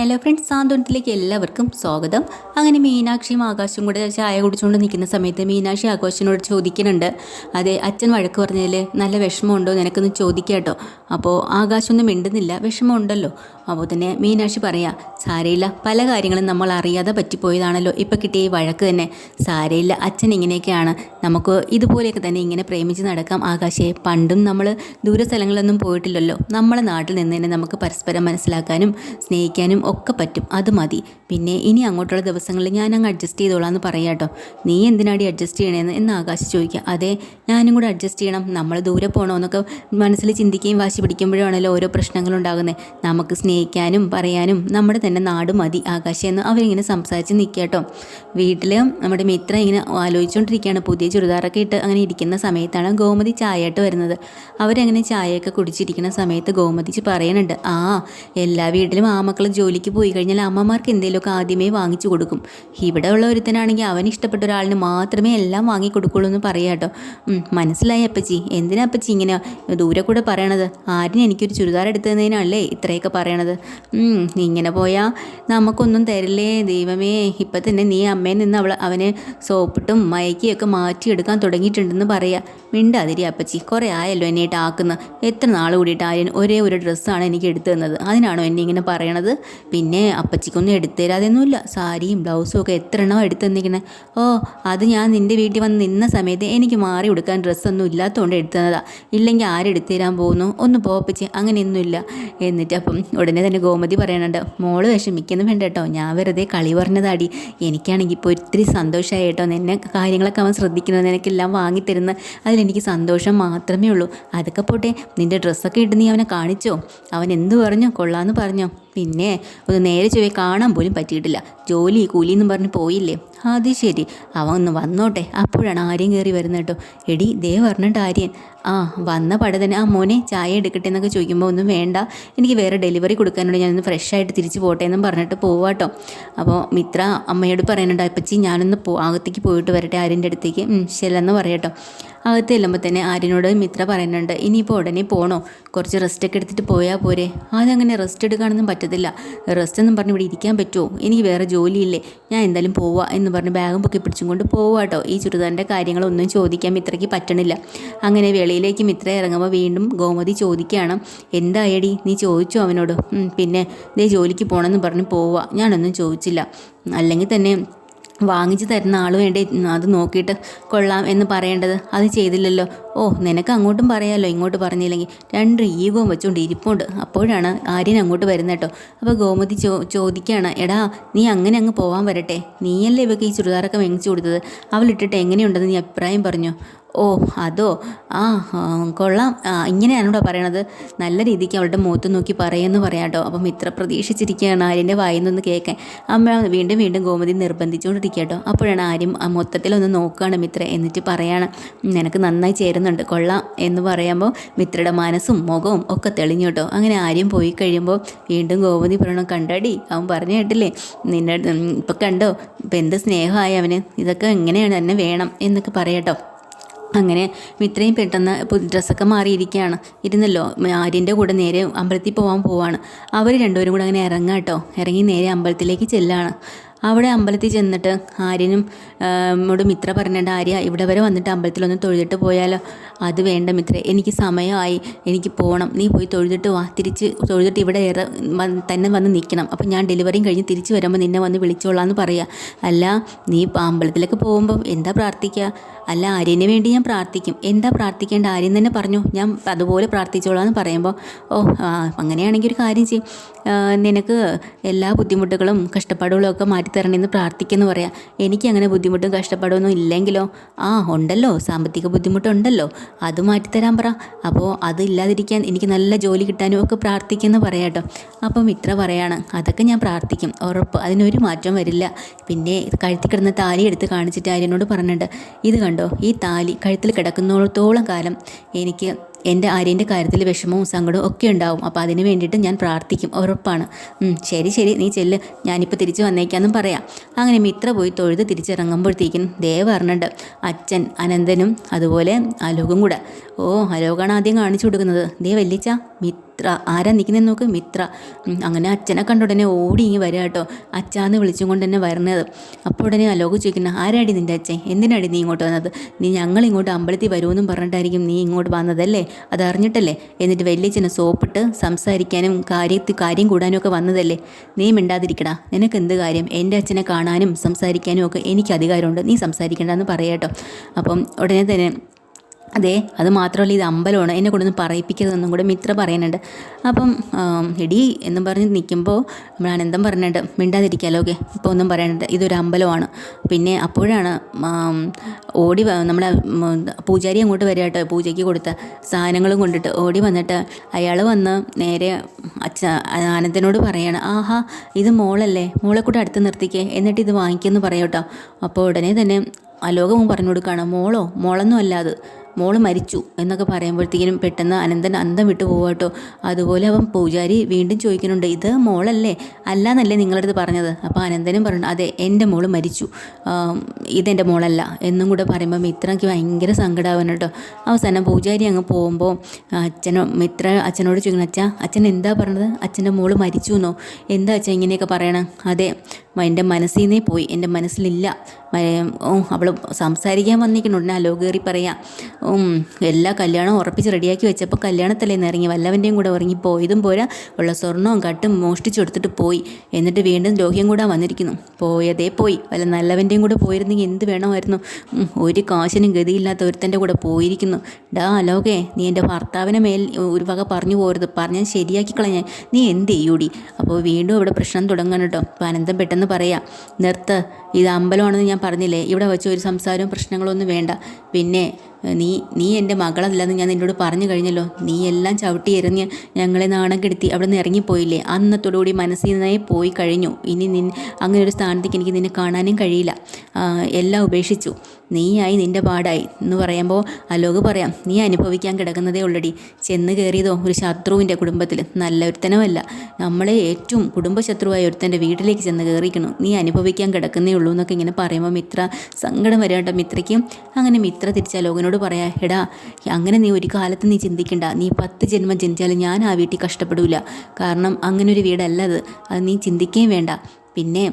Hello friends സാന്ത്വനത്തിലേക്ക് എല്ലാവർക്കും സ്വാഗതം. അങ്ങനെ മീനാക്ഷിയും ആകാശും കൂടെ ചായ കുടിച്ചുകൊണ്ട് നിൽക്കുന്ന സമയത്ത് മീനാക്ഷി ആകാശിനോട് ചോദിക്കുന്നുണ്ട്. അതെ അച്ഛൻ വഴക്ക് പറഞ്ഞതിൽ നല്ല വിഷമമുണ്ടോ? നിനക്കൊന്ന് ചോദിക്കാട്ടോ അപ്പോൾ ആകാശമൊന്നും മിണ്ടുന്നില്ല വിഷമമുണ്ടല്ലോ. അപ്പോൾ തന്നെ മീനാക്ഷി പറയാം സാരയില്ല പല കാര്യങ്ങളും നമ്മൾ അറിയാതെ പറ്റിപ്പോയതാണല്ലോ. ഇപ്പം കിട്ടിയ ഈ വഴക്ക് തന്നെ. സാരയില്ല അച്ഛൻ ഇങ്ങനെയൊക്കെയാണ്. നമുക്ക് ഇതുപോലെയൊക്കെ തന്നെ ഇങ്ങനെ പ്രേമിച്ച് നടക്കാം. ആകാശേ പണ്ടും നമ്മൾ ദൂര സ്ഥലങ്ങളിലൊന്നും പോയിട്ടില്ലല്ലോ. നമ്മളെ നാട്ടിൽ നിന്ന് തന്നെ നമുക്ക് പരസ്പരം മനസ്സിലാക്കാനും സ്നേഹിക്കാനും ഒക്കെ പറ്റും. അത് മതി. പിന്നെ ഇനി അങ്ങോട്ടുള്ള ദിവസങ്ങളിൽ ഞാൻ അങ്ങ് അഡ്ജസ്റ്റ് ചെയ്തോളാം എന്ന് പറയാം കേട്ടോ നീ എന്തിനാടി അഡ്ജസ്റ്റ് ചെയ്യണേന്ന് എന്ന് ആകാശ് ചോദിക്കുക അതെ ഞാനും കൂടെ അഡ്ജസ്റ്റ് ചെയ്യണം. നമ്മൾ ദൂരെ പോകണമെന്നൊക്കെ മനസ്സിൽ ചിന്തിക്കുകയും വാശി പിടിക്കുമ്പോഴാണല്ലോ ഓരോ പ്രശ്നങ്ങളുണ്ടാകുന്നത് നമുക്ക് സ്നേഹിക്കാനും പറയാനും നമ്മുടെ തന്നെ നാട് മതി ആകാശം എന്ന് അവരിങ്ങനെ സംസാരിച്ച് നിൽക്കുക കേട്ടോ വീട്ടിൽ നമ്മുടെ മിത്ര ഇങ്ങനെ ആലോചിച്ചുകൊണ്ടിരിക്കുകയാണ് പുതിയ ചുരിദാറൊക്കെ ഇട്ട് അങ്ങനെ ഇരിക്കുന്ന സമയത്താണ് ഗോമതി ചായയായിട്ട് വരുന്നത്. അവരങ്ങനെ ചായയൊക്കെ കുടിച്ചിരിക്കുന്ന സമയത്ത് ഗോമതി പറയുന്നുണ്ട് ആ എല്ലാ വീട്ടിലും ആ മക്കൾ ജോലിക്ക് പോയി കഴിഞ്ഞാൽ അമ്മമാർക്ക് എന്തെങ്കിലുമൊക്കെ ആദ്യമേ വാങ്ങിച്ചു കൊടുക്കും. ഇവിടെ ഉള്ള ഒരുത്തനാണെങ്കിൽ അവന് ഇഷ്ടപ്പെട്ട ഒരാളിന് മാത്രമേ എല്ലാം വാങ്ങി കൊടുക്കുള്ളൂ എന്ന് പറയാം കേട്ടോ. മനസ്സിലായി അപ്പച്ചി. എന്തിനാ അപ്പച്ചി ഇങ്ങനെ ദൂരെ കൂടെ പറയണത്? ആരും എനിക്കൊരു ചുരിദാർ എടുത്തതിനല്ലേ ഇത്രയൊക്കെ പറയണത്? ഇങ്ങനെ പോയാൽ നമുക്കൊന്നും തരില്ലേ? ദൈവമേ ഇപ്പം തന്നെ നീ അമ്മയിൽ നിന്ന് അവൾ അവനെ സോപ്പിട്ടും മയക്കിയൊക്കെ മാറ്റിയെടുക്കാൻ തുടങ്ങിയിട്ടുണ്ടെന്ന് പറയാം. മിണ്ടാതിരി അപ്പച്ചി. കുറേ ആയല്ലോ എന്നെ ആക്കുന്ന. എത്ര നാൾ കൂടിയിട്ട് ആര്യൻ ഒരേ ഒരു ഡ്രസ്സാണ് എനിക്ക് എടുത്തു തന്നത്? അതിനാണോ എന്നെ ഇങ്ങനെ പറയണത്? പിന്നെ അപ്പച്ചിക്കൊന്നും എടുത്തു തരാതെയൊന്നുമില്ല സാരിയും ബ്ലൗസും ഒക്കെ എത്ര എണ്ണമാണ് എടുത്തു തന്നിരിക്കുന്നത് ഓ അത് ഞാൻ നിന്റെ വീട്ടിൽ വന്ന് നിന്ന സമയത്ത് എനിക്ക് മാറി കൊടുക്കാൻ ഡ്രസ്സൊന്നും ഇല്ലാത്തതുകൊണ്ട് എടുത്തു ഇല്ലെങ്കിൽ ആരെടുത്തു തരാൻ പോകുന്നു? ഒന്ന് പോപ്പച്ചി അങ്ങനെയൊന്നുമില്ല. എന്നിട്ട് അപ്പം ഉടനെ തന്നെ ഗോമതി പറയണുണ്ട്. മോൾ വിഷമിക്കുന്നു വേണ്ട കേട്ടോ. ഞാൻ വെറുതെ കളി പറഞ്ഞതാടി. എനിക്കാണെങ്കിൽ ഇപ്പോൾ ഒത്തിരി സന്തോഷമായി കേട്ടോ. നിന്നെ കാര്യങ്ങളൊക്കെ അവൻ ശ്രദ്ധിക്കുന്നത് നിനക്കെല്ലാം വാങ്ങിത്തരുന്ന അതിലെനിക്ക് സന്തോഷം മാത്രമേ ഉള്ളൂ. അതൊക്കെ പോട്ടെ. നിന്റെ ഡ്രസ്സൊക്കെ ഇട്ട് നീ അവനെ കാണിച്ചോ? അവൻ എന്ത് പറഞ്ഞോ? കൊള്ളാമെന്ന് പറഞ്ഞോ? പിന്നെ ഒന്ന് നേരെ ചൊവ്വേ കാണാൻ പോലും പറ്റിയിട്ടില്ല. ജോലി കൂലി എന്നും പറഞ്ഞ് പോയില്ലേ? അത് ശരി. അവൻ ഒന്ന് വന്നോട്ടെ. അപ്പോഴാണ് ആര്യൻ കയറി വരുന്നത് കേട്ടോ. എടി ദേ പറഞ്ഞിട്ട് ആര്യൻ ആ വന്ന പട തന്നെ ആ മോനെ ചായ എടുക്കട്ടെ എന്നൊക്കെ ചോദിക്കുമ്പോൾ ഒന്നും വേണ്ട. എനിക്ക് വേറെ ഡെലിവറി കൊടുക്കാനുണ്ട്. ഞാനൊന്ന് ഫ്രഷ് ആയിട്ട് തിരിച്ച് പോട്ടെ എന്നും പറഞ്ഞിട്ട് പോവാട്ടോ. അപ്പോൾ മിത്ര അമ്മയോട് പറയുന്നുണ്ട് അപ്പച്ചി ഞാനൊന്ന് പോ അകത്തേക്ക് പോയിട്ട് വരട്ടെ ആര്യന്റെ അടുത്തേക്ക്. ശരിയെന്ന് പറയട്ടോ. അകത്ത് ചെല്ലുമ്പോൾ തന്നെ ആര്യനോട് മിത്ര പറയുന്നുണ്ട് ഇനിയിപ്പോൾ ഉടനെ പോകണോ കുറച്ച് റെസ്റ്റ് ഒക്കെ എടുത്തിട്ട് പോയാൽ പോരെ. അതങ്ങനെ റെസ്റ്റ് എടുക്കാനൊന്നും പറ്റത്തില്ല. റെസ്റ്റ് എന്നും പറഞ്ഞ് ഇവിടെ ഇരിക്കാൻ പറ്റുമോ എനിക്ക് വേറെ ജോലിയില്ലേ. ഞാൻ എന്തായാലും പോവാ എന്ന് പറഞ്ഞ് ബാഗും പൊക്കി പിടിച്ചും കൊണ്ട് പോവാട്ടോ. ഈ ചുരിദാറിന്റെ കാര്യങ്ങളൊന്നും ചോദിക്കാൻ മിത്രയ്ക്ക് പറ്റണില്ല. അങ്ങനെ വെളിയിലേക്ക് മിത്ര ഇറങ്ങുമ്പോൾ വീണ്ടും ഗോമതി ചോദിക്കുകയാണ് എന്തായടി നീ ചോദിച്ചു അവനോട്? പിന്നെ ദേ ജോലിക്ക് പോകണമെന്ന് പറഞ്ഞ് പോവുക ഞാനൊന്നും ചോദിച്ചില്ല. അല്ലെങ്കിൽ തന്നെ വാങ്ങിച്ചു തരുന്ന ആൾ വേണ്ടി? അത് നോക്കിയിട്ട് കൊള്ളാം എന്ന് പറയേണ്ടത്. അത് ചെയ്തില്ലല്ലോ. ഓ നിനക്ക് അങ്ങോട്ടും പറയാമല്ലോ ഇങ്ങോട്ട് പറഞ്ഞില്ലെങ്കിൽ രണ്ട് ഈഗോം വെച്ചുകൊണ്ട് ഇരിപ്പുണ്ട്. അപ്പോഴാണ് ആര്യൻ അങ്ങോട്ട് വരുന്നത് കേട്ടോ. അപ്പോൾ ഗോമതി ചോ ചോദിക്കുകയാണ് എടാ നീ അങ്ങനെ അങ്ങ് പോകാൻ വരട്ടെ. നീയല്ലേ ഇവക്ക് ഈ ചുരിദാറൊക്കെ വെങ്ങിച്ചു കൊടുത്തത്? അവളിട്ടിട്ട് എങ്ങനെയുണ്ടെന്ന് നീ അഭിപ്രായം പറഞ്ഞു? ഓ അതോ? ആ കൊള്ളാം. ഇങ്ങനെയാണോടാ ഇങ്ങനെയാണോ പറയണത്. നല്ല രീതിക്ക് അവളുടെ മുഖത്ത് നോക്കി പറയുമെന്ന് പറയാം കേട്ടോ. അപ്പം ഇത്ര പ്രതീക്ഷിച്ചിരിക്കുകയാണ് ആര്യന്റെ വായിൽ നിന്ന് കേൾക്കാൻ. അമ്മ വീണ്ടും വീണ്ടും ഗോമതി നിർബന്ധിച്ചുകൊണ്ടിരിക്കുക കേട്ടോ. അപ്പോഴാണ് ആര്യം മൊത്തത്തിലൊന്ന് നോക്കുകയാണ് മിത്ര എന്നിട്ട് പറയാണ് നിനക്ക് നന്നായി ചേരുന്നുണ്ട് കൊള്ളാം എന്ന് പറയുമ്പോൾ മിത്രയുടെ മനസ്സും മുഖവും ഒക്കെ തെളിഞ്ഞു കേട്ടോ. അങ്ങനെ ആര്യം പോയി കഴിയുമ്പോൾ വീണ്ടും ഗോപതി പറയണം കണ്ടടി അവൻ പറഞ്ഞു കേട്ടില്ലേ നിന്നെ ഇപ്പം കണ്ടോ ഇപ്പം എന്ത് സ്നേഹമായി അവന് ഇതൊക്കെ എങ്ങനെയാണ് തന്നെ വേണം എന്നൊക്കെ പറയട്ടോ അങ്ങനെ ഇത്രയും പെട്ടെന്ന് ഡ്രസ്സൊക്കെ മാറിയിരിക്കുകയാണ്. ഇരുന്നല്ലോ ആര്യന്റെ കൂടെ നേരെ അമ്പലത്തിൽ പോകാൻ പോവാണ്. അവർ രണ്ടുപേരും കൂടെ അങ്ങനെ ഇറങ്ങാം കേട്ടോ. ഇറങ്ങി നേരെ അമ്പലത്തിലേക്ക് ചെല്ലാണ്. അവിടെ അമ്പലത്തിൽ ചെന്നിട്ട് ആര്യനും നമ്മോട് മിത്ര പറഞ്ഞിട്ട് ആര്യ ഇവിടെ വരെ വന്നിട്ട് അമ്പലത്തിലൊന്ന് തൊഴുതിട്ട് പോയാലോ? അത് വേണ്ട മിത്രേ എനിക്ക് സമയമായി എനിക്ക് പോകണം നീ പോയി തൊഴുതിട്ട് വാ. തിരിച്ച് തൊഴുതിട്ട് ഇവിടെ ഇറ തന്നെ വന്ന് നിൽക്കണം. അപ്പം ഞാൻ ഡെലിവറിയും കഴിഞ്ഞ് തിരിച്ച് വരുമ്പോൾ നിന്നെ വന്ന് വിളിച്ചോളാം എന്ന് പറയുക അല്ല നീ അമ്പലത്തിലേക്ക് പോകുമ്പം എന്താ പ്രാർത്ഥിക്കുക അല്ല ആര്യന് വേണ്ടി ഞാൻ പ്രാർത്ഥിക്കും. എന്താ പ്രാർത്ഥിക്കേണ്ട? ആര്യൻ തന്നെ പറഞ്ഞു ഞാൻ അതുപോലെ പ്രാർത്ഥിച്ചോളാം എന്ന് പറയുമ്പോൾ ഓ അങ്ങനെയാണെങ്കിൽ ഒരു കാര്യം ചെയ്യും. നിനക്ക് എല്ലാ ബുദ്ധിമുട്ടുകളും കഷ്ടപ്പാടുകളും ഒക്കെ മാറ്റിത്തരണമെന്ന് പ്രാർത്ഥിക്കുന്നു പറയാം. എനിക്ക് അങ്ങനെ ബുദ്ധിമുട്ടും കഷ്ടപ്പാടൊന്നും ഇല്ലെങ്കിലോ? ആ ഉണ്ടല്ലോ. സാമ്പത്തിക ബുദ്ധിമുട്ടുണ്ടല്ലോ. അത് മാറ്റിത്തരാൻ പറ. അപ്പോൾ അത് ഇല്ലാതിരിക്കാൻ എനിക്ക് നല്ല ജോലി കിട്ടാനും ഒക്കെ പ്രാർത്ഥിക്കുന്നു പറയാട്ടോ അപ്പം ഇത്ര പറയാണ്. അതൊക്കെ ഞാൻ പ്രാർത്ഥിക്കും. ഉറപ്പ്. അതിനൊരു മാറ്റം വരില്ല. പിന്നെ കഴുത്തിൽ കിടന്ന താലി എടുത്ത് കാണിച്ചിട്ട് ആര്യനോട് പറഞ്ഞിട്ടുണ്ട്. ഇത് കണ്ടോ? ഈ താലി കഴുത്തിൽ കിടക്കുന്നോളത്തോളം കാലം എനിക്ക് എന്റെ ആര്യന്റെ കാര്യത്തിൽ വിഷമവും സങ്കടവും ഒക്കെ ഉണ്ടാവും. അപ്പോൾ അതിന് വേണ്ടിയിട്ട് ഞാൻ പ്രാർത്ഥിക്കും. ഉറപ്പാണ്. ശരി ശരി. നീ ചെല്ല്. ഞാനിപ്പോൾ തിരിച്ച് വന്നേക്കാന്നും പറയാം. അങ്ങനെ മിത്ര പോയി തൊഴുത് തിരിച്ചിറങ്ങുമ്പോഴത്തേക്കും ദേവ് പറഞ്ഞിട്ടുണ്ട് അച്ഛൻ അനന്തനും അതുപോലെ അലോകും കൂടെ. ഓ അലോകാണ് ആദ്യം കാണിച്ചു കൊടുക്കുന്നത്. ദേ വല്ലിച്ച മിത്ര മിത്ര ആരാ നിൽക്കുന്നതെന്ന് നോക്ക് മിത്ര. അങ്ങനെ അച്ഛനെ കണ്ട ഉടനെ ഓടി ഇങ്ങി വരിക കേട്ടോ അച്ഛാന്ന് വിളിച്ചും കൊണ്ട് തന്നെ വരുന്നത് അപ്പോൾ ഉടനെ അലോക് ചോദിക്കുന്ന ആരാടി നിന്റെ അച്ഛൻ? എന്തിനാടി നീ ഇങ്ങോട്ട് വന്നത്? നീ ഞങ്ങൾ ഇങ്ങോട്ട് അമ്പലത്തിൽ വരുമെന്നും പറഞ്ഞിട്ടായിരിക്കും നീ ഇങ്ങോട്ട് വന്നതല്ലേ? അത് അറിഞ്ഞിട്ടല്ലേ? എന്നിട്ട് വലിയച്ഛനെ സോപ്പിട്ട് സംസാരിക്കാനും കാര്യത്തിൽ കാര്യം കൂടാനും ഒക്കെ വന്നതല്ലേ? നീ മിണ്ടാതിരിക്കടാ. നിനക്ക് എന്ത് കാര്യം? എന്റെ അച്ഛനെ കാണാനും സംസാരിക്കാനും ഒക്കെ എനിക്ക് അധികാരമുണ്ട്. നീ സംസാരിക്കണ്ടെന്ന് പറയാട്ടോ അപ്പം ഉടനെ തന്നെ അതെ അത് മാത്രമല്ല ഇത് അമ്പലമാണ്. എന്നെ കൊണ്ടൊന്ന് പറയിപ്പിക്കരുതെന്നും കൂടെ മിത്ര പറയുന്നുണ്ട്. അപ്പം എടി എന്നും പറഞ്ഞ് നിൽക്കുമ്പോൾ നമ്മൾ അനന്തം പറഞ്ഞിട്ട് മിണ്ടാതിരിക്കാമല്ലോ ഓക്കെ ഇപ്പോൾ ഒന്നും പറയാനുണ്ട്. ഇതൊരു അമ്പലമാണ്. പിന്നെ അപ്പോഴാണ് ഓടി നമ്മളെ പൂജാരി അങ്ങോട്ട് വരിക കേട്ടോ പൂജയ്ക്ക് കൊടുത്ത സാധനങ്ങളും കൊണ്ടിട്ട്. ഓടി വന്നിട്ട് അയാൾ വന്ന് നേരെ അച്ഛ ആനന്ദനോട് പറയാണ് ആഹാ ഇത് മോളല്ലേ? മോളെ കൂടെ അടുത്ത് നിർത്തിക്കേ. എന്നിട്ട് ഇത് വാങ്ങിക്കുമെന്ന് പറയാം കേട്ടോ. അപ്പോൾ ഉടനെ തന്നെ അലോകവും പറഞ്ഞു കൊടുക്കുകയാണ് മോളോ? മോളൊന്നും അല്ല അത്. മോൾ മരിച്ചു എന്നൊക്കെ പറയുമ്പോഴത്തേക്കിനും പെട്ടെന്ന് അനന്തൻ അന്തം വിട്ടു പോവാട്ടോ അതുപോലെ അവൻ പൂജാരി വീണ്ടും ചോദിക്കുന്നുണ്ട് ഇത് മോളല്ലേ? അല്ല എന്നല്ലേ നിങ്ങളുടെ പറഞ്ഞത്? അപ്പോൾ അനന്തനും പറഞ്ഞു അതെ എന്റെ മോൾ മരിച്ചു. ഇതെന്റെ മോളല്ല. എന്നും കൂടെ പറയുമ്പോൾ മിത്രയ്ക്ക് ഭയങ്കര സങ്കടമാവാൻ കേട്ടോ. അവസാനം പൂജാരി അങ്ങ് പോകുമ്പോൾ അച്ഛനോ മിത്ര അച്ഛനോട് ചോദിക്കണം അച്ഛാ അച്ഛൻ എന്താ പറഞ്ഞത്? അച്ഛന്റെ മോൾ മരിച്ചു എന്നോ? എന്താ അച്ഛൻ ഇങ്ങനെയൊക്കെ പറയണം? അതെ എന്റെ മനസ്സിൽ നിന്നേ പോയി. എന്റെ മനസ്സിലില്ല. അവൾ സംസാരിക്കാൻ വന്നിരിക്കുന്നുണ്ട് അലോ കയറി പറയാം എല്ലാ കല്യാണവും ഉറപ്പിച്ച് റെഡിയാക്കി വെച്ചപ്പോൾ കല്യാണത്തലേന്ന് ഇറങ്ങി? വല്ലവന്റെയും കൂടെ ഇറങ്ങി പോയതും പോരാ. ഉള്ള സ്വർണവും കട്ടും മോഷ്ടിച്ചെടുത്തിട്ട് പോയി. എന്നിട്ട് വീണ്ടും രോഹ്യം കൂടെ വന്നിരിക്കുന്നു. പോയതേ പോയി. വല്ല നല്ലവന്റെയും കൂടെ പോയിരുന്നെങ്കിൽ എന്ത് വേണമായിരുന്നു? ഒരു കാശിനും ഗതിയില്ലാത്ത ഒരുത്തന്റെ കൂടെ പോയിരിക്കുന്നു. ഡാ അലോകേ നീ എന്റെ ഭർത്താവിനെ മേൽ ഒരു വക പറഞ്ഞു പോരുത് പറഞ്ഞാൽ ശരിയാക്കി കളഞ്ഞാൽ നീ എന്ത് ചെയ്യൂടി? അപ്പോൾ വീണ്ടും ഇവിടെ പ്രശ്നം തുടങ്ങണം കേട്ടോ. അപ്പോൾ അനന്തം പെട്ടെന്ന് പറയാം. നിർത്ത്. ഇത് അമ്പലമാണെന്ന് ഞാൻ പറഞ്ഞില്ലേ? ഇവിടെ വെച്ച് ഒരു സംസാരവും പ്രശ്നങ്ങളൊന്നും വേണ്ട. പിന്നെ നീ നീ എന്റെ മകളല്ലെന്ന് ഞാൻ നിന്നോട് പറഞ്ഞു കഴിഞ്ഞല്ലോ. നീ എല്ലാം ചവിട്ടി എറിഞ്ഞ് ഞങ്ങളെ നാണം കെടുത്തി അവിടെ നിന്ന് ഇറങ്ങിപ്പോയില്ലേ? അന്നത്തോടുകൂടി മനസ്സിൽ നിന്നേ പോയി കഴിഞ്ഞു. ഇനി നിൻ അങ്ങനെ ഒരു സ്ഥാനത്തേക്ക് എനിക്ക് നിന്നെ കാണാനും കഴിയില്ല. എല്ലാം ഉപേക്ഷിച്ചു. നീയായി നിന്റെ പാടായി എന്ന് പറയുമ്പോൾ അലോക് പറയാം നീ അനുഭവിക്കാൻ കിടക്കുന്നതേ ഉള്ളടി. ചെന്ന് കയറിയതോ ഒരു ശത്രുവിന്റെ കുടുംബത്തിൽ നല്ല ഒരുത്തനമല്ല നമ്മളെ ഏറ്റവും കുടുംബശത്രുവായ ഒരുത്തന്റെ വീട്ടിലേക്ക് ചെന്ന് കയറിക്കണം നീ അനുഭവിക്കാൻ കിടക്കുന്നേ ഉള്ളൂ എന്നൊക്കെ ഇങ്ങനെ പറയുമ്പോൾ മിത്ര സങ്കടം വരേണ്ട മിത്രയ്ക്ക് അങ്ങനെ മിത്ര തിരിച്ച് അലോകനോട് പറയാ എടാ അങ്ങനെ നീ ഒരു കാലത്ത് നീ ചിന്തിക്കണ്ട. നീ പത്ത് ജന്മം ജനിച്ചാലും ഞാൻ ആ വീട്ടിൽ കഷ്ടപ്പെടില്ല കാരണം അങ്ങനെ ഒരു വീടല്ല അത്. അത് നീ ചിന്തിക്കുകയും വേണ്ട. പിന്നെ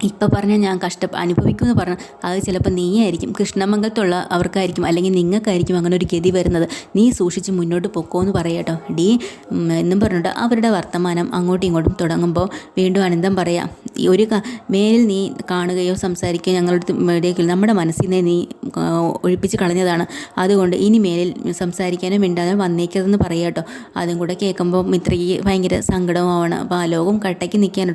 ഇപ്പം പറഞ്ഞാൽ ഞാൻ കഷ്ട അനുഭവിക്കുമെന്ന് പറഞ്ഞാൽ അത് ചിലപ്പോൾ നീയായിരിക്കും. കൃഷ്ണമംഗലത്തുള്ള അവർക്കായിരിക്കും അല്ലെങ്കിൽ നിങ്ങൾക്കായിരിക്കും അങ്ങനെ ഒരു ഗതി വരുന്നത്. നീ സൂക്ഷിച്ച് മുന്നോട്ട് പൊക്കോ എന്ന് പറയട്ടോ ഡി എന്നും പറഞ്ഞിട്ട് അവരുടെ വർത്തമാനം അങ്ങോട്ടും ഇങ്ങോട്ടും തുടങ്ങുമ്പോൾ വീണ്ടും അനന്തം പറയാം ഈ ഒരു മേലിൽ നീ കാണുകയോ സംസാരിക്കുകയോ ഞങ്ങളുടെ ഇടയ്ക്ക് നമ്മുടെ മനസ്സിൽ നിന്ന് നീ ആ, ഒഴിപ്പിച്ച് കളഞ്ഞതാണ്. അതുകൊണ്ട് ഇനി മേലിൽ സംസാരിക്കാനോ മിണ്ടാനോ വന്നേക്കരുതെന്ന് പറയാട്ടോ അതും കൂടെ കേൾക്കുമ്പോൾ മിത്രയ്ക്ക് ഭയങ്കര സങ്കടവുമാണ് അപ്പോൾ ലോകം കട്ടയ്ക്ക് നിൽക്കാൻ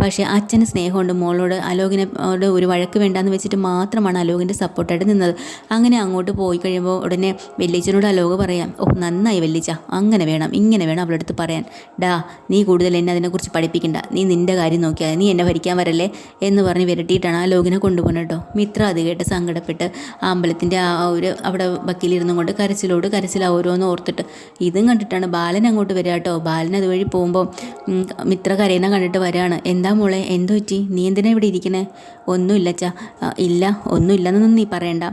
പക്ഷേ അച്ഛന് സ്നേഹമുണ്ട് മോളോട് അലോകിനെ ഓട് ഒരു വഴക്ക് വേണ്ടാന്ന് വെച്ചിട്ട് മാത്രമാണ് അലോകിന്റെ സപ്പോർട്ടായിട്ട് നിന്നത്. അങ്ങനെ അങ്ങോട്ട് പോയി കഴിയുമ്പോൾ ഉടനെ വെല്ലിച്ചനോട് അലോക് പറയാം ഓ നന്നായി വെല്ലിച്ച അങ്ങനെ വേണം ഇങ്ങനെ വേണം അവളുടെ അടുത്ത് പറയാൻ. ഡാ നീ കൂടുതൽ എന്നെ അതിനെക്കുറിച്ച് പഠിപ്പിക്കണ്ട നീ നിന്റെ കാര്യം നോക്കിയാൽ നീ എന്നെ ഭരിക്കാൻ വരല്ലേ? എന്ന് പറഞ്ഞ് വിരട്ടിയിട്ടാണ് ആ ലോകിനെ കൊണ്ടുപോകുന്നത് കേട്ടോ. മിത്ര അത് കേട്ട് സങ്കടപ്പെട്ട് ആ അമ്പലത്തിന്റെ ആ ഒരു അവിടെ വക്കീലിരുന്നും കൊണ്ട് കരച്ചിലോട് കരച്ചിൽ ഓരോന്ന് ഓർത്തിട്ട് ഇതും കണ്ടിട്ടാണ് ബാലൻ അങ്ങോട്ട് വരിക കേട്ടോ. ബാലൻ അതുവഴി പോകുമ്പോൾ മിത്ര കരയുന്ന കണ്ടിട്ട് വരാണ്. എന്താ മോളെ എന്തോ പറ്റി? നീ എന്തിനാ ഇവിടെ ഇരിക്കണേ? ഒന്നുമില്ല അച്ഛാ. ഇല്ല ഒന്നുമില്ലെന്നൊന്നും നീ പറയണ്ട.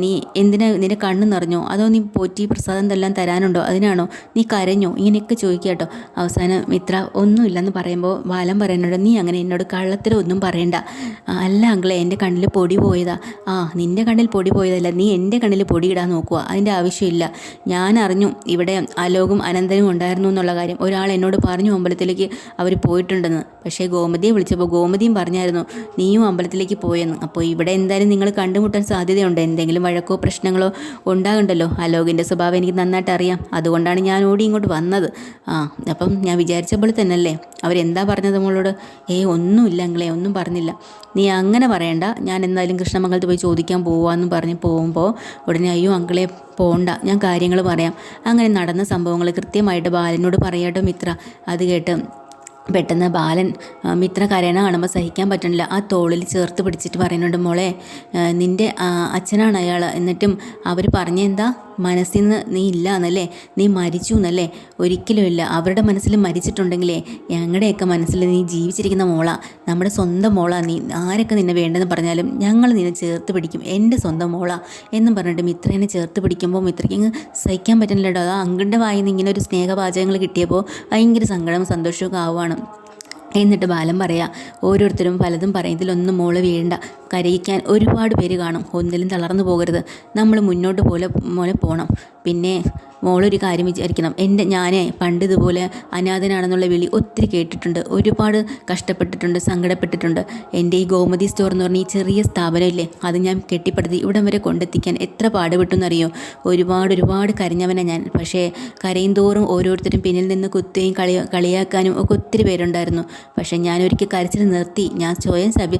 നീ എന്തിനാ നിന്റെ കണ്ണ് നിറഞ്ഞോ? അതോ നീ പോറ്റി പ്രസാദം എല്ലാം തരാനുണ്ടോ? അതിനാണോ? നീ കരഞ്ഞോ? ഇങ്ങനെയൊക്കെ ചോദിക്കുക കേട്ടോ. അവസാനം മിത്ര ഒന്നുമില്ലെന്ന് പറയുമ്പോൾ ബാലം പറയുന്നുണ്ട് നീ അങ്ങനെ എന്നോട് കള്ളത്തിലൊന്നും പറയണ്ട. അല്ല അങ്കിളെ എന്റെ കണ്ണിൽ പൊടി പോയതാ. ആ നിന്റെ കണ്ണിൽ പൊടി പോയതല്ല നീ എന്റെ കണ്ണിൽ പൊടി ഇടാൻ നോക്കുക അതിന്റെ ആവശ്യമില്ല. ഞാൻ അറിഞ്ഞു ഇവിടെ അലോകും അനന്തനും ഉണ്ടായിരുന്നു എന്നുള്ള കാര്യം. ഒരാൾ എന്നോട് പറഞ്ഞു അമ്പലത്തിലേക്ക് അവർ പോയിട്ടുണ്ടെന്ന്. പക്ഷേ ഗോമതിയെ വിളിച്ചപ്പോൾ ഗോമതിയും പറഞ്ഞായിരുന്നു നീയും അമ്പലത്തിലേക്ക് പോയെന്ന്. അപ്പോൾ ഇവിടെ എന്തായാലും നിങ്ങൾ കണ്ടുമുട്ടാൻ സാധ്യതയുണ്ട്. എന്തെങ്കിലും വഴക്കോ പ്രശ്നങ്ങളോ ഉണ്ടാകണ്ടല്ലോ? അലോകിന്റെ സ്വഭാവം എനിക്ക് നന്നായിട്ട് അറിയാം. അതുകൊണ്ടാണ് ഞാൻ ഓടി ഇങ്ങോട്ട് വന്നത്. ആ അപ്പം ഞാൻ വിചാരിച്ച പോലെ തന്നെയല്ലേ? അവരെന്താ പറഞ്ഞത് മോളോട്? ഏ ഒന്നുമില്ല അങ്ങളെ ഒന്നും പറഞ്ഞില്ല. നീ അങ്ങനെ പറയണ്ട. ഞാൻ എന്തായാലും കൃഷ്ണമംഗലത്ത് പോയി ചോദിക്കാൻ പോവാന്ന് പറഞ്ഞ് പോകുമ്പോൾ ഉടനെ അയ്യോ അങ്കിളെ പോണ്ട. ഞാൻ കാര്യങ്ങൾ പറയാം. അങ്ങനെ നടന്ന സംഭവങ്ങൾ കൃത്യമായിട്ട് ബാലനോട് പറയാട്ടോ മിത്ര. അത് കേട്ട് പെട്ടെന്ന് ബാലൻ മിത്ര കരയണ കാണുമ്പോൾ സഹിക്കാൻ പറ്റണില്ല. ആ തോളിൽ ചേർത്ത് പിടിച്ചിട്ട് പറയുന്നുണ്ട് മോളെ നിന്റെ അച്ഛനാണ് അയാൾ എന്നിട്ടും അവർ പറഞ്ഞെന്താ മനസ്സിൽ നിന്ന് നീ ഇല്ല എന്നല്ലേ നീ മരിച്ചു എന്നല്ലേ ഒരിക്കലും ഇല്ല. അവരുടെ മനസ്സിൽ മരിച്ചിട്ടുണ്ടെങ്കിലേ ഞങ്ങളുടെയൊക്കെ മനസ്സിൽ നീ ജീവിച്ചിരിക്കുന്ന മോള. നമ്മുടെ സ്വന്തം മോള നീ. ആരൊക്കെ നിന്നെ വേണ്ടെന്ന് പറഞ്ഞാലും ഞങ്ങൾ നിന്നെ ചേർത്ത് പിടിക്കും. എന്റെ സ്വന്തം മോള എന്നും പറഞ്ഞിട്ട് മിത്രേനെ ചേർത്ത് പിടിക്കുമ്പോൾ മിത്രയ്ക്ക് ഇങ്ങ് സഹിക്കാൻ പറ്റുന്നില്ലട്ടോ. അത് അങ്കിന്റെ വായിൽ നിന്ന് ഇങ്ങനെ ഒരു സ്നേഹവാചകങ്ങൾ കിട്ടിയപ്പോൾ ഭയങ്കര സങ്കടവും സന്തോഷവും ആവുകയാണ് എന്നിട്ട് ബാലൻ പറയാം ഓരോരുത്തരും പലതും പറയും. ഇതിലൊന്നും മോൾ വീഴണ്ട. കരയിക്കാൻ ഒരുപാട് പേര് കാണും. ഒന്നിലും തളർന്നു പോകരുത്. നമ്മൾ മുന്നോട്ട് പോലെ പോലെ പോകണം പിന്നെ മോളൊരു കാര്യം വിചാരിക്കണം. എന്റെ ഞാൻ പണ്ട് ഇതുപോലെ അനാഥനാണെന്നുള്ള വിളി ഒത്തിരി കേട്ടിട്ടുണ്ട്. ഒരുപാട് കഷ്ടപ്പെട്ടിട്ടുണ്ട് സങ്കടപ്പെട്ടിട്ടുണ്ട്. എന്റെ ഈ ഗോമതി സ്റ്റോർ എന്ന് പറഞ്ഞ ഈ ചെറിയ സ്ഥാപനമില്ലേ അത് ഞാൻ കെട്ടിപ്പടുത്തി ഇവിടം വരെ കൊണ്ടെത്തിക്കാൻ എത്ര പാടുപെട്ടെന്നറിയോ? ഒരുപാട് ഒരുപാട് കരഞ്ഞവനാണ് ഞാൻ. പക്ഷേ കരയും തോറും ഓരോരുത്തരും പിന്നിൽ നിന്ന് കുത്തുകയും കളി കളിയാക്കാനും ഒക്കെ ഒത്തിരി പേരുണ്ടായിരുന്നു. പക്ഷേ ഞാൻ ഒരിക്കൽ കരച്ചിൽ നിർത്തി. ഞാൻ സ്വയം ശബ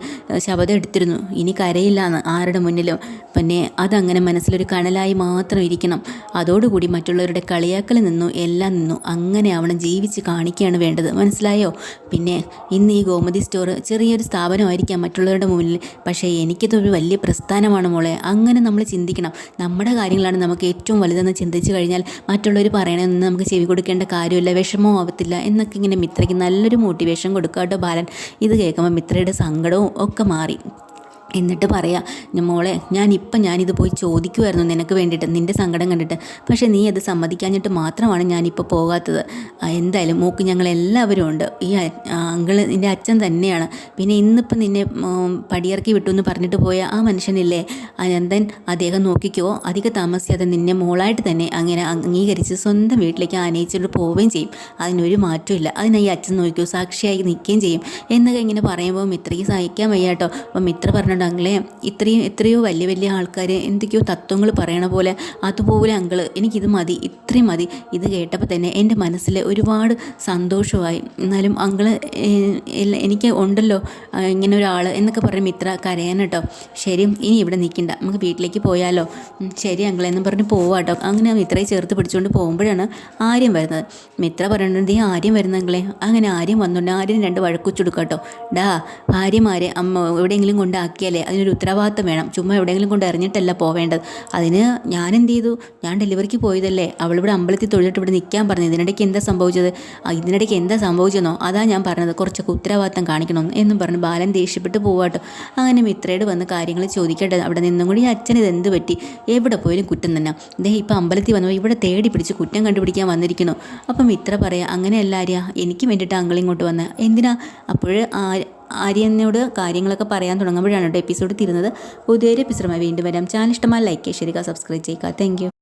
ശബദം എടുത്തിരുന്നു. ഇനി കരയില്ലാന്ന് ആരുടെ മുന്നിലും. പിന്നെ അതങ്ങനെ മനസ്സിലൊരു കണലായി മാത്രം ഇരിക്കണം. അതോടുകൂടി മറ്റുള്ളവരുടെ കളിയാക്കൽ നിന്നു എല്ലാം നിന്നു അങ്ങനെ ആവണം ജീവിച്ച് കാണിക്കുകയാണ് വേണ്ടത്. മനസ്സിലായോ? പിന്നെ ഇന്ന് ഈ ഗോമതി സ്റ്റോർ ചെറിയൊരു സ്ഥാപനമായിരിക്കാം മറ്റുള്ളവരുടെ മുന്നിൽ പക്ഷേ എനിക്കിതൊരു വലിയ പ്രസ്ഥാനമാണ് മോളെ. അങ്ങനെ നമ്മൾ ചിന്തിക്കണം. നമ്മുടെ കാര്യങ്ങളാണ് നമുക്ക് ഏറ്റവും വലുതെന്ന് ചിന്തിച്ചു കഴിഞ്ഞാൽ മറ്റുള്ളവർ പറയണമെന്ന് നമുക്ക് ചെവി കൊടുക്കേണ്ട കാര്യമില്ല വിഷമവും ആവത്തില്ല എന്നൊക്കെ ഇങ്ങനെ മിത്രയ്ക്ക് നല്ലൊരു മോട്ടിവേഷൻ കൊടുക്കുക കേട്ടോ ബാലൻ. ഇത് കേൾക്കുമ്പോൾ മിത്രയുടെ സങ്കടവും ഒക്കെ മാറി. എന്നിട്ട് പറയാ മോളെ ഞാനിപ്പം ഞാനിത് പോയി ചോദിക്കുമായിരുന്നു നിനക്ക് വേണ്ടിയിട്ട് നിന്റെ സങ്കടം കണ്ടിട്ട്. പക്ഷേ നീ അത് സമ്മതിക്കാഞ്ഞിട്ട് മാത്രമാണ് ഞാനിപ്പോൾ പോകാത്തത്. എന്തായാലും മൂക്ക് ഞങ്ങളെല്ലാവരും ഉണ്ട്. ഈ അങ്കിൾ നിന്റെ അച്ഛൻ തന്നെയാണ്. പിന്നെ ഇന്നിപ്പം നിന്നെ പടിയിറക്കി വിട്ടു എന്ന് പറഞ്ഞിട്ട് പോയ ആ മനുഷ്യനില്ലേ? അനന്തൻ അദ്ദേഹം നോക്കിക്കോ. അധികം താമസിയാതെ നിന്നെ മോളായിട്ട് തന്നെ അങ്ങനെ അംഗീകരിച്ച് സ്വന്തം വീട്ടിലേക്ക് ആനയിച്ചിട്ട് പോവുകയും ചെയ്യും. അതിനൊരു മാറ്റമില്ല അതിനെ ഈ അച്ഛൻ നോക്കിയോ സാക്ഷിയായി നിൽക്കുകയും ചെയ്യും. എന്നൊക്കെ ഇങ്ങനെ പറയുമ്പോൾ മിത്രയ്ക്ക് സഹിക്കാൻ വയ്യാട്ടോ. അപ്പം മിത്ര പറഞ്ഞിട്ട് അങ്ങളെ ഇത്രയും എത്രയോ വലിയ വലിയ ആൾക്കാർ എന്തൊക്കെയോ തത്വങ്ങൾ പറയണ പോലെ അതുപോലെ അങ്കിൾ എനിക്കിത് മതി ഇത്രയും മതി. ഇത് കേട്ടപ്പോൾ തന്നെ എന്റെ മനസ്സിൽ ഒരുപാട് സന്തോഷമായി. എന്നാലും അങ്കിൾ എനിക്ക് ഉണ്ടല്ലോ ഇങ്ങനെ ഒരാൾ എന്നൊക്കെ പറഞ്ഞ് മിത്ര കരയാൻ കേട്ടോ. ശരി ഇനി ഇവിടെ നിൽക്കണ്ട. നമുക്ക് വീട്ടിലേക്ക് പോയാലോ? ശരി അങ്കിളെ എന്ന് പറഞ്ഞ് പോവാട്ടോ അങ്ങനെ മിത്രയെ ചേർത്ത് പിടിച്ചുകൊണ്ട് പോകുമ്പോഴാണ് ആര്യം വരുന്നത്. മിത്ര പറയുന്നത് ഈ ആര്യം വരുന്ന അങ്കിളെ? അങ്ങനെ ആര്യം വന്നുകൊണ്ട് ആര്യം രണ്ട് വഴക്കുച്ചെടുക്കാം കേട്ടോ. ഡാ ഭാര്യമാരെ അമ്മ എവിടെയെങ്കിലും കൊണ്ടാക്കിയാലേ അതിനൊരു ഉത്തരവാദിത്തം വേണം. ചുമ്മാ എവിടെയെങ്കിലും കൊണ്ട് എറിഞ്ഞിട്ടല്ല പോവേണ്ടത്. അതിന് ഞാൻ എന്ത് ചെയ്തു ഞാൻ ഡെലിവറിക്ക് പോയതല്ലേ? അവളിവിടെ അമ്പലത്തിൽ തൊഴിലിട്ട് ഇവിടെ നിൽക്കാൻ പറഞ്ഞു. ഇതിനിടയ്ക്ക് എന്താ സംഭവിച്ചത്? ഇതിനിടയ്ക്ക് എന്താ സംഭവിച്ചെന്നോ? അതാ ഞാൻ പറഞ്ഞത്. കുറച്ചൊക്കെ ഉത്തരവാദിത്തം കാണിക്കണമെന്ന് എന്നും പറഞ്ഞു. ബാലൻ ദേഷ്യപ്പെട്ട് പോവാട്ടോ അങ്ങനെ മിത്രയോട് വന്ന് കാര്യങ്ങൾ ചോദിക്കട്ടെ. അവിടെ നിന്നും കൂടി അച്ഛൻ ഇത് എന്ത് പറ്റി? എവിടെ പോയാലും കുറ്റം തന്നെ. ദേ ഇപ്പം അമ്പലത്തിൽ വന്നു ഇവിടെ തേടി പിടിച്ച് കുറ്റം കണ്ടുപിടിക്കാൻ വന്നിരിക്കുന്നു. അപ്പം മിത്ര പറയാം അങ്ങനെയല്ല ആര്യ. എനിക്ക് വേണ്ടിയിട്ട് അങ്കിളിങ്ങോട്ട് വന്ന്. എന്തിനാ? അപ്പോൾ ആര്യനോട് കാര്യങ്ങളൊക്കെ പറയാൻ തുടങ്ങുമ്പോഴാണ് കേട്ടോ എപ്പിസോഡ് തീരുന്നത്. പുതിയൊരു എപ്പിസോഡുമായി വീണ്ടും വരാം. ചാനൽ ഇഷ്ടമായി ലൈക്ക് ചെയ്യുക സബ്സ്ക്രൈബ് ചെയ്യുക താങ്ക്